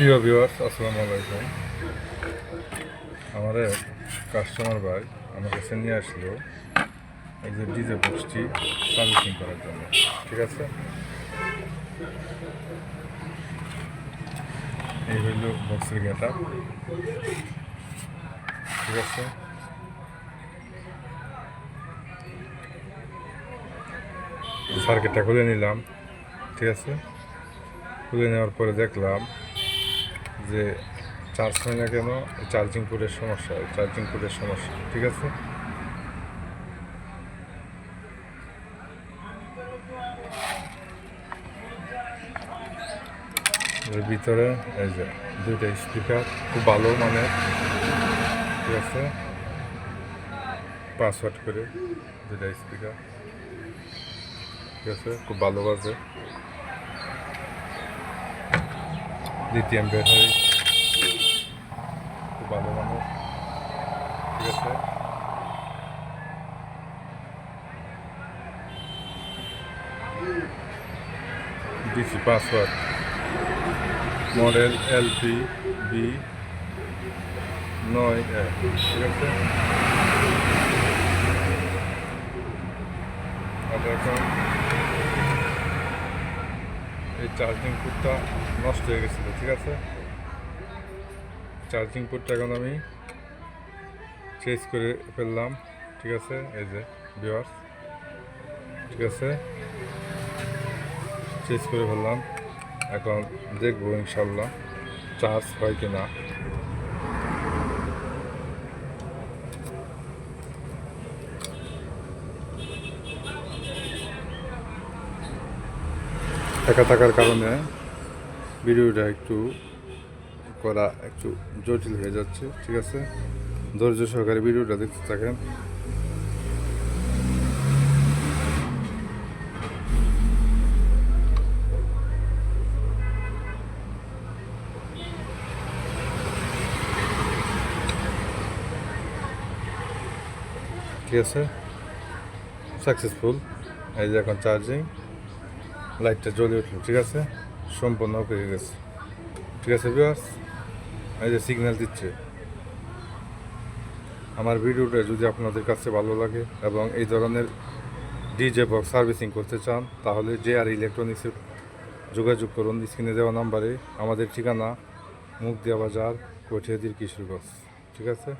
প্রিয় ভিউয়ার্স আসসালামু আলাইকুম। আমার এক কাস্টমার ভাই আমার কাছে নিয়ে আসলো এই যে ডিজে বক্সটি সার্ভিসিং করার জন্য, ঠিক আছে? এই হইল বক্সের গেটা ঠিক আছে? সার্কিটটা খুলে নিলাম, ঠিক আছে? খুলে নেওয়ার পরে দেখলাম যে চার্জ হয় না কেন চার্জিং পোর্টের সমস্যা চার্জিং পোর্টের সমস্যা, ঠিক আছে? এর ভিতরে এই যে দুইটা স্পিকার খুব ভালো মানে ঠিক আছে? পাসওয়ার্ড করে দুইটা স্পিকার ঠিক আছে? খুব ভালো বাজে। দ্বিতীয় ব্যাটারি খুব ভালো মানের ঠিক আছে? DC password model L P B নয় এ ঠিক আছে? এখন এই চার্জিং পোর্টটা নষ্ট হয়ে গেছিল, ঠিক আছে? চার্জিং পোর্টটা এখন আমি চেঞ্জ করে ফেললাম, ঠিক আছে? এই যে বিওয়ার্স ঠিক আছে? চেঞ্জ করে ফেললাম। এখন দেখব ইনশাল্লাহ চার্জ হয় কি না একা থাকার কারণে ভিডিওটা একটু করা একটু জটিল হয়ে যাচ্ছে, ঠিক আছে? ধৈর্য সহকারে ভিডিওটা দেখতে থাকেন। ঠিক আছে? সাকসেসফুল এই যে এখন চার্জিং লাইটটা জ্বলে উঠল, ঠিক আছে? সম্পূর্ণ হয়ে গেছে। ঠিক আছে বিয়াস এই যে সিগন্যাল দিচ্ছে। আমার ভিডিওটা যদি আপনাদের কাছে ভালো লাগে এবং এই ধরনের ডিজে বক্স সার্ভিসিং করতে চান, তাহলে যে আর ইলেকট্রনিক্সের যোগাযোগ করুন। স্ক্রিনে দেওয়া নাম্বারে আমাদের ঠিকানা মুখ দেওয়া বাজার কঠিয়াদির কিশোরগঞ্জ ঠিক আছে?